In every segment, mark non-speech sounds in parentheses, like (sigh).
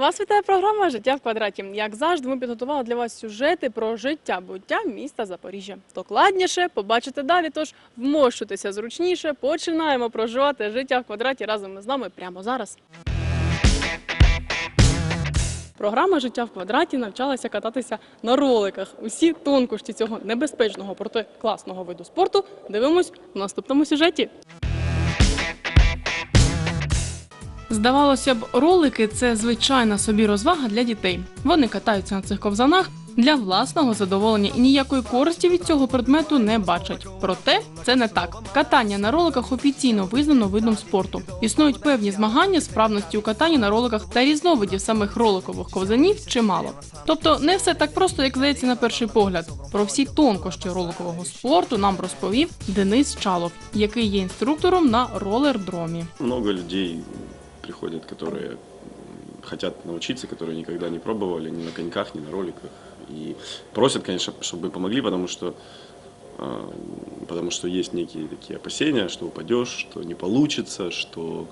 Вас вітає програма Життя в квадраті. Як завжди, ми підготували для вас сюжети про життя буття міста Запоріжжя. Докладніше побачите далі. Тож вмощуйтеся зручніше. Починаємо проживати життя в квадраті разом з нами прямо зараз. Програма Життя в квадраті навчалася кататися на роликах. Усі тонкощі цього небезпечного, проте класного виду спорту дивимось в наступному сюжеті. Здавалося б, ролики це звичайна собі розвага для дітей. Вони катаються на цих ковзанах для власного задоволення і ніякої користі від цього предмету не бачать. Проте це не так. Катання на роликах офіційно визнано видом спорту. Існують певні змагання справності у катанні на роликах та різновидів самих роликових ковзанів чимало. Тобто не все так просто, як здається на перший погляд. Про всі тонкощі роликового спорту нам розповів Денис Чалов, який є інструктором на ролердромі. Много людей приходят, которые хотят научиться, которые никогда не пробовали ни на коньках, ни на роликах. И просят, конечно, чтобы помогли, потому что, а, потому что есть некие такие опасения, что упадешь, что не получится, что,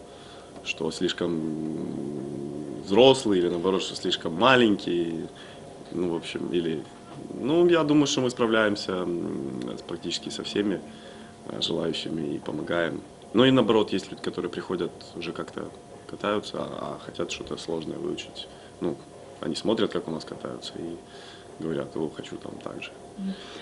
что слишком взрослый или наоборот, что слишком маленький. Ну, в общем, или... Ну, я думаю, что мы справляемся практически со всеми э, желающими и помогаем. Ну и наоборот, есть люди, которые приходят уже как-то катаются, а а хотят что-то сложное выучить. Ну, они смотрят, как у нас катаются и говорят, о, хочу там так же.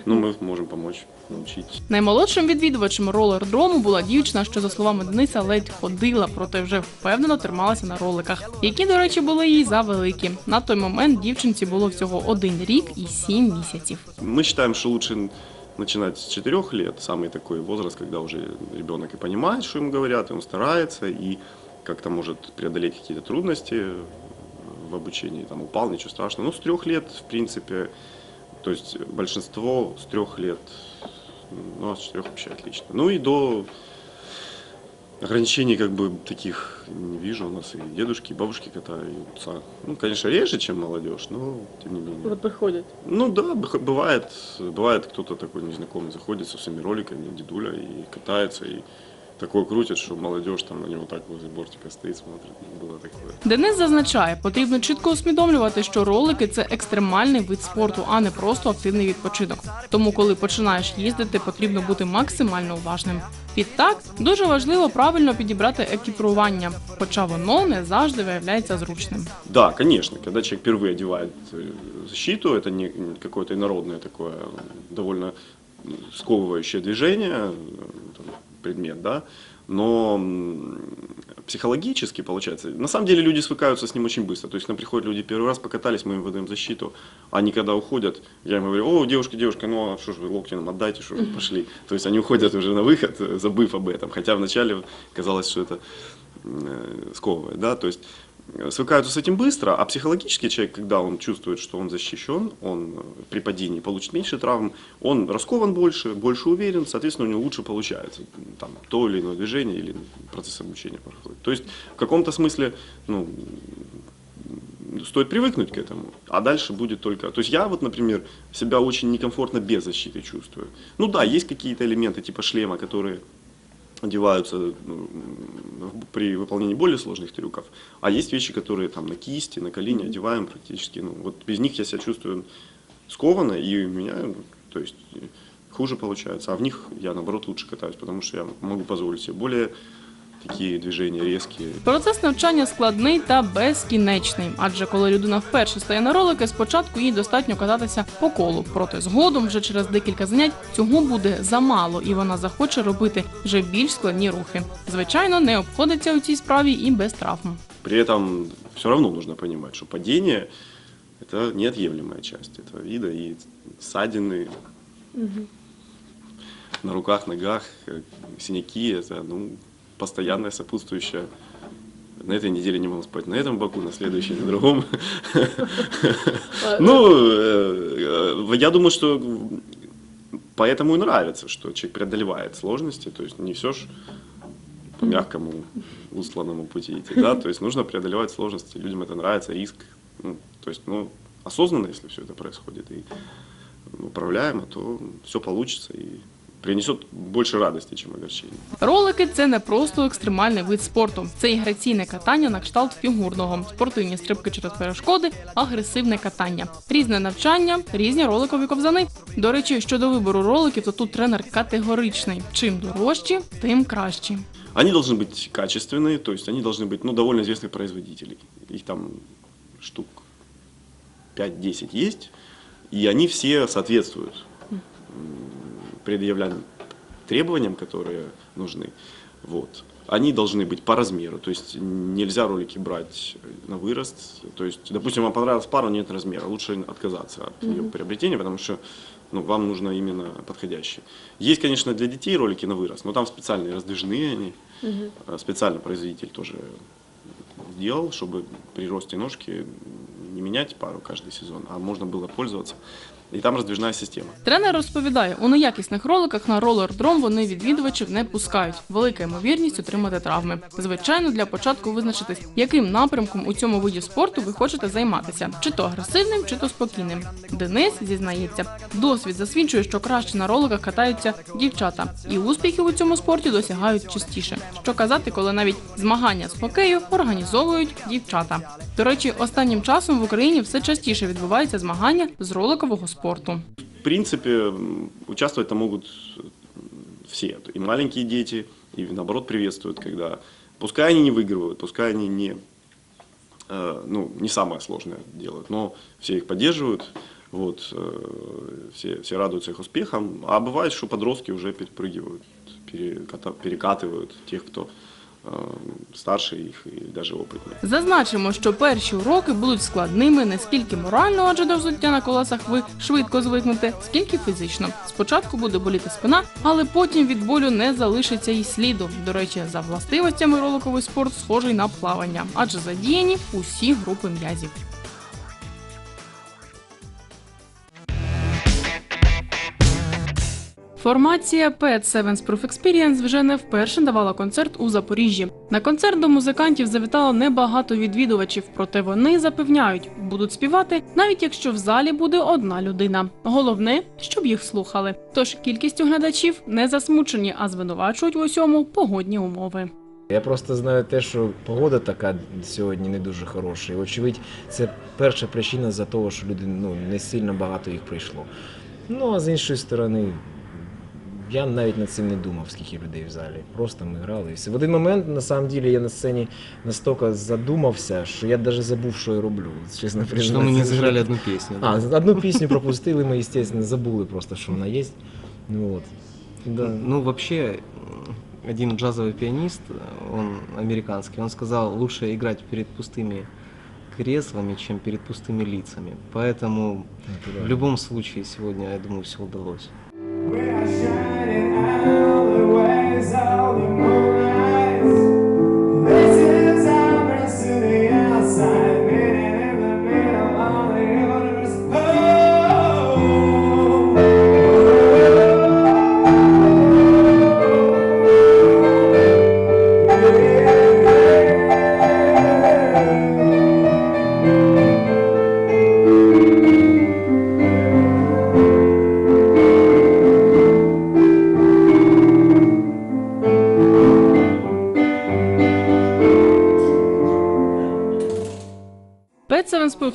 Ну, мы можем помочь, научить. Наймолодшим відвідувачем ролердрому була дівчина, що за словами Дениса ледь ходила, проте вже впевнено трималася на роликах, які, до речі, були їй завеликі. На той момент дівчинці було всього один рік і сім місяців. Мы считаем, что лучше начинать с 4 лет, самый такой возраст, когда уже ребенок и понимает, что ему говорят, и он старается, и Как-то может преодолеть какие-то трудности в обучении, там упал, ничего страшного. Ну, с трех лет, в принципе, то есть большинство с трех лет, ну, а с четырех вообще отлично. Ну и до ограничений как бы таких не вижу. У нас и дедушки, и бабушки катаются. Ну, конечно, реже, чем молодежь, но тем не менее. приходять. Ну да, бывает, бывает кто-то такой незнакомый заходит со своими роликами, дедуля, и катается, и такое крутит, что молодежь там на него так возле бортика стоит, смотрит. Ну, Было такое. Денис зазначає, потрібно чітко усвідомлювати, що ролики це екстремальний вид спорту, а не просто активний відпочинок. Тому, коли починаєш їздити, потрібно бути максимально уважним. Відтак дуже важливо правильно підібрати екіпірування, хоча воно не завжди виявляється зручним. Да, конечно, когда человек впервые одевает э, защиту, это не не какое-то инородное такое э, довольно м, сковывающее движение, э, там, предмет, да, но психологически получается, на самом деле люди свыкаются с ним очень быстро, то есть к нам приходят люди первый раз покатались, мы им выдаем защиту, они когда уходят, я им говорю, о, девушка, девушка, ну а что ж вы локти нам отдайте, что вы пошли, то есть они уходят уже на выход, забыв об этом, хотя вначале казалось, что это э, сковывает, да, то есть свыкаются с этим быстро, а психологически человек, когда он чувствует, что он защищен, он э, при падении получит меньше травм, он раскован больше, больше уверен, соответственно, у него лучше получается там, то или иное движение или процесс обучения проходит. То есть в каком-то смысле, ну, стоит привыкнуть к этому, а дальше будет только... То есть я вот, например, себя очень некомфортно без защиты чувствую. Ну да, есть какие-то элементы типа шлема, которые одеваются ну, в- при выполнении более сложных трюков, а есть вещи, которые там на кисти, на колени одеваем практически. Ну, вот без них я себя чувствую скованно, и у меня, то есть, хуже получается. А в них я, наоборот, лучше катаюсь, потому что я могу позволить себе более такие движения резкие, Процес навчання складний та безкінечний, адже коли людина вперше стає на ролики, спочатку їй достатньо кататися по колу. Проте згодом, вже через декілька занять, цього буде замало, і вона захоче робити вже більш складні рухи. Звичайно, не обходиться у цій справі і без травм. При этом все равно нужно понимать, что падение – это неотъемлемая часть этого вида, и ссадины на руках, ногах, э, синяки – это ну, постоянная сопутствующая. На этой неделе не могу спать. На этом боку, на следующей на другом. Ну, э, я думаю, что поэтому и нравится, что человек преодолевает сложности, то есть не все ж по мягкому, устланному пути идти, да, то есть нужно преодолевать сложности, людям это нравится, риск, ну, то есть, ну, осознанно, если все это происходит и управляемо, то все получится, и принесет больше радости, чем огорчения. Ролики це не просто екстремальний вид спорту. Це і граційне катання на кшталт фігурного, спортивні стрибки через перешкоди, агресивне катання, різне навчання, різні роликові ковзани. До речі, щодо вибору роликів, то тут тренер категоричний. Чим дорожчі, тим кращі. Они должны быть качественные, то есть они должны быть ну, довольно известных производителей. Их там штук 5-10 есть, и они все соответствуют м, предъявленным требованиям, которые нужны. Вот. Они должны быть по размеру, то есть нельзя ролики брать на вырост. То есть, допустим, вам понравилась пара, нет размера, лучше отказаться от ее приобретения, потому что ну, вам нужно именно подходящий. Есть, конечно, для детей ролики на вырост, но там специальные раздвижные они. Э, Специально производитель тоже сделал, чтобы при росте ножки не менять пару каждый сезон, а можно было пользоваться. И там раздвижная система. Тренер розповідає, у неякісних роликах на ролердром вони відвідувачів не пускають. Велика ймовірність отримати травми. Звичайно, для початку визначитись, яким напрямком у цьому виді спорту ви хочете займатися, чи то агресивним, чи то спокійним. Денис зізнається, досвід засвідчує, що краще на роликах катаються дівчата, і успіхів у цьому спорті досягають частіше. Що казати, коли навіть змагання з хокею організовують дівчата. До речі, останнім часом в Україні все частіше відбуваються змагання з роликового спорту. В принципе, участвовать там могут все. И маленькие дети, и наоборот приветствуют, когда... Пускай они не выигрывают, пускай они не, э, ну, не самое сложное делают, но все их поддерживают, вот, э, все, все радуются их успехам. А бывает, что подростки уже перепрыгивают, перекатывают тех, кто старше їх і даже опытнее. Зазначимо, що перші уроки будуть складними не скільки морально, адже до взуття на колесах ви швидко звикнете, скільки фізично. Спочатку буде боліти спина, але потім від болю не залишиться і сліду. До речі, за властивостями роликовий спорт схожий на плавання, адже задіяні усі групи м'язів. Формація Pet Sevens Proof Experience вже не вперше давала концерт у Запоріжжі. На концерт до музикантів завітало небагато відвідувачів, проте вони запевняють, будуть співати, навіть якщо в залі буде одна людина. Головне, щоб їх слухали. Тож кількістю глядачів не засмучені, а звинувачують в усьому погодні умови. Я просто знаю те, що погода така сьогодні не дуже хороша. І очевидь, це перша причина за того, що люди ну, не сильно багато їх прийшло. Ну а з іншої сторони, я навіть над цим не думав, скільки людей в залі. Просто ми грали і все. В один момент, на самом деле, я на сцені настільки задумався, що я навіть забув, що я роблю. Чесно Что мы признатися. не сыграли одну песню. А, да. одну пісню пропустили, ми, естественно, забули просто, що вона є. Ну, от. Да. Ну, вообще, м, один джазовый пианист, он американский, он сказал, лучше играть перед пустыми креслами, чем перед пустыми лицами. Поэтому в любом случае сегодня, я думаю, все удалось. We are shining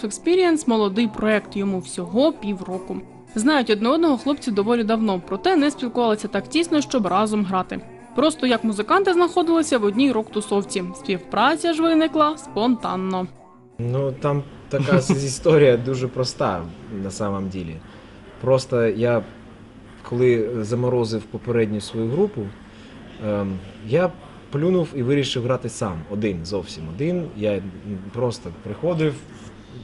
Pet Experience – молодий проект, йому всього півроку. Знають одне одного хлопці доволі давно, проте не спілкувалися так тісно, щоб разом грати. Просто як музиканти знаходилися в одній рок-тусовці. Співпраця ж виникла спонтанно. Ну, там така (laughs) історія дуже проста на самом ділі. Просто я, коли заморозив попередню свою групу, ем, я плюнув і вирішив грати сам, один, зовсім один. Я просто приходив,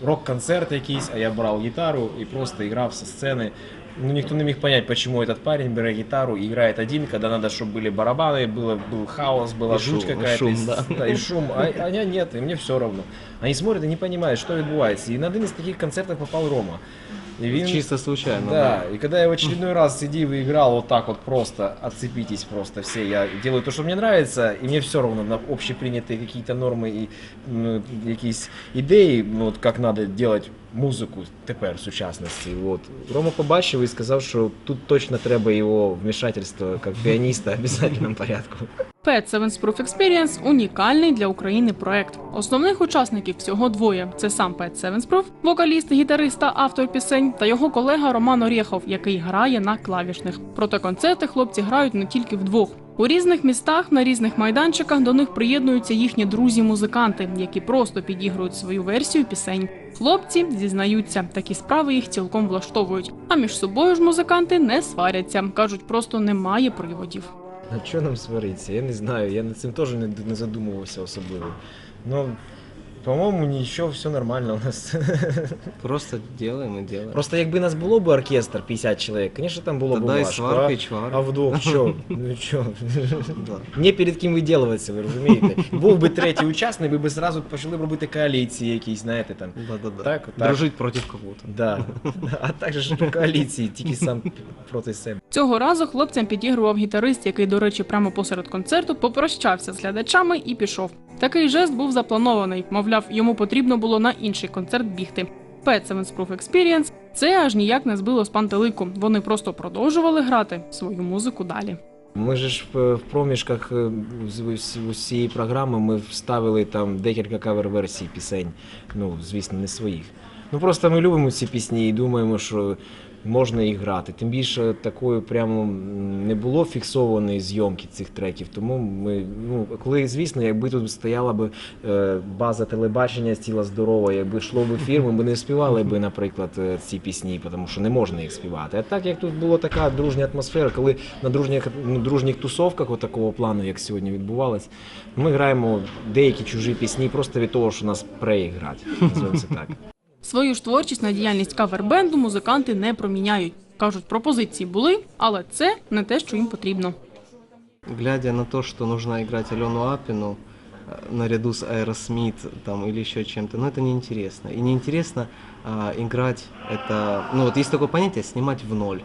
рок-концерт якийсь, а я брав гітару і просто грав со сцени. Ну, никто не мог понять, почему этот парень берет гитару и играет один, когда надо, чтобы были барабаны, было, был хаос, была И шум, жуть и какая-то. шум, и с- да. да, и шум. А, а меня нет, и мне все равно. Они смотрят и не понимают, что відбувається. І на один із таких концертів попав Рома. И він- Чисто случайно. Да, да, и когда я в очередной раз сидел и играл вот так вот просто, отцепитесь просто все, я делаю то, что мне нравится, и мне все равно на общепринятые какие-то нормы и ну, якісь ідеї, ну, от як надо делать музику тепер сучасності. От. Рома побачив і сказав, що тут точно треба його вмішательство як піаніста в обов'язковому порядку. Pet Seven Proof Experience – унікальний для України проект. Основних учасників всього двоє: це сам Pet Seven Proof, вокаліст, гітарист та автор пісень, та його колега Роман Орєхов, який грає на клавішних. Проте концерти хлопці грають не тільки вдвох. У різних містах на різних майданчиках до них приєднуються їхні друзі-музиканти, які просто підігрують свою версію пісень. Хлопці зізнаються, такі справи їх цілком влаштовують. А між собою ж музиканти не сваряться, кажуть, просто немає приводів. А що нам сваритися? Я не знаю, я над цим теж не, не задумувався особливо. Ну, по-моєму, нічого, все нормально у нас. (laughs) Просто делаем и делаем. Просто якби нас було б оркестр 50 чоловік, звісно, там було б Тогда и важко. сварка, а- и чварка. А вдвох (laughs) що? Ну що? Да. Не перед ким виділуватися, ви розумієте? Був би третій учасник, ми б зразу почали б робити коаліції якісь, знаєте, там. Да-да-да. Так, так. Дружить против кого-то. Да. А так же ж по коаліції, тільки сам проти себе. Цього разу хлопцям підігрував гітарист, який, до речі, прямо посеред концерту попрощався з глядачами і пішов. Такий жест був запланований. Мовляв, йому потрібно було на інший концерт бігти. Pet Seven Proof Experience – це аж ніяк не збило з пантелику. Вони просто продовжували грати свою музику далі. Ми ж в, в проміжках е, з усієї програми ми вставили там декілька кавер-версій пісень, ну, звісно, не своїх. Ну просто ми любимо ці пісні і думаємо, що можна їх грати. Тим більше такої прямо не було фіксованої зйомки цих треків. Тому ми, ну, коли, звісно, якби тут стояла б е, база телебачення тіла здорова, якби йшло в ефір, ми б не співали би, наприклад, е, ці пісні, тому що не можна їх співати. А так як тут була така дружня атмосфера, коли на дружніх, ну, дружніх тусовках от такого плану, як сьогодні відбувалось, ми граємо деякі чужі пісні просто від того, що нас грати. Це так. Свою ж творчість на діяльність кавербенду музиканти не проміняють. Кажуть, пропозиції були, але це не те, що їм потрібно. Глядя на то, что нужно играть Алену Апину э, наряду с Аэросмит там, или еще чем-то, ну это неинтересно. И неинтересно а, играть это... Ну вот есть такое понятие «снимать в ноль».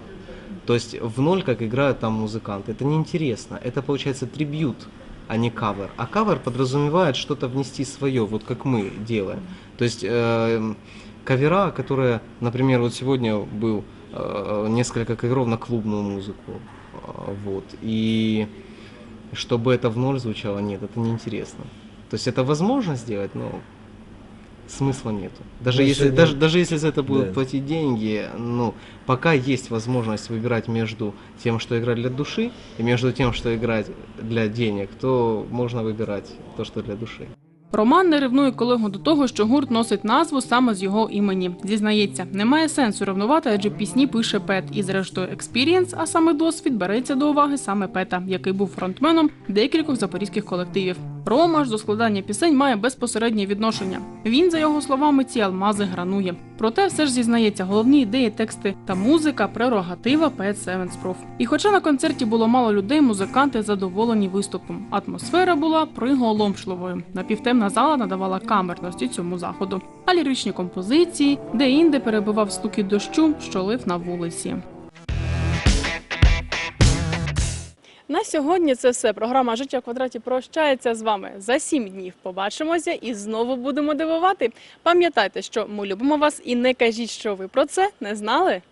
То есть в ноль, как играют там музыканты. Это неинтересно. Это получается трибют, а не кавер. А кавер подразумевает что-то внести свое, вот как мы делаем. То есть э, кавера, которые, например, вот сегодня был э, несколько каверов на клубную музыку. Э, Вот. И чтобы это в ноль звучало, нет, это неинтересно. То есть это возможно сделать, но смысла нету. Даже если, сегодня- даже, даже если за это будут Да. платить деньги, ну, пока есть возможность выбирать между тем, что играть для души, и между тем, что играть для денег, то можно выбирать то, что для души. Роман не ревнує колегу до того, що гурт носить назву саме з його імені. Зізнається, немає сенсу ревнувати, адже пісні пише Пет. І зрештою експірієнс, а саме досвід, береться до уваги саме Пета, який був фронтменом декількох запорізьких колективів. Рома до складання пісень має безпосереднє відношення. Він, за його словами, ці алмази гранує. Проте все ж зізнається, головні ідеї, тексти та музика прерогатива Seven Proof. І хоча на концерті було мало людей, музиканти задоволені виступом. Атмосфера була приголомшливою. Напівтемна зала надавала камерності цьому заходу. А ліричні композиції, де інде перебивав стукіт дощу, що лив на вулиці. На сьогодні це все. Програма Життя в квадраті прощається з вами за сім днів. Побачимося і знову будемо дивувати. Пам'ятайте, що ми любимо вас і не кажіть, що ви про це не знали.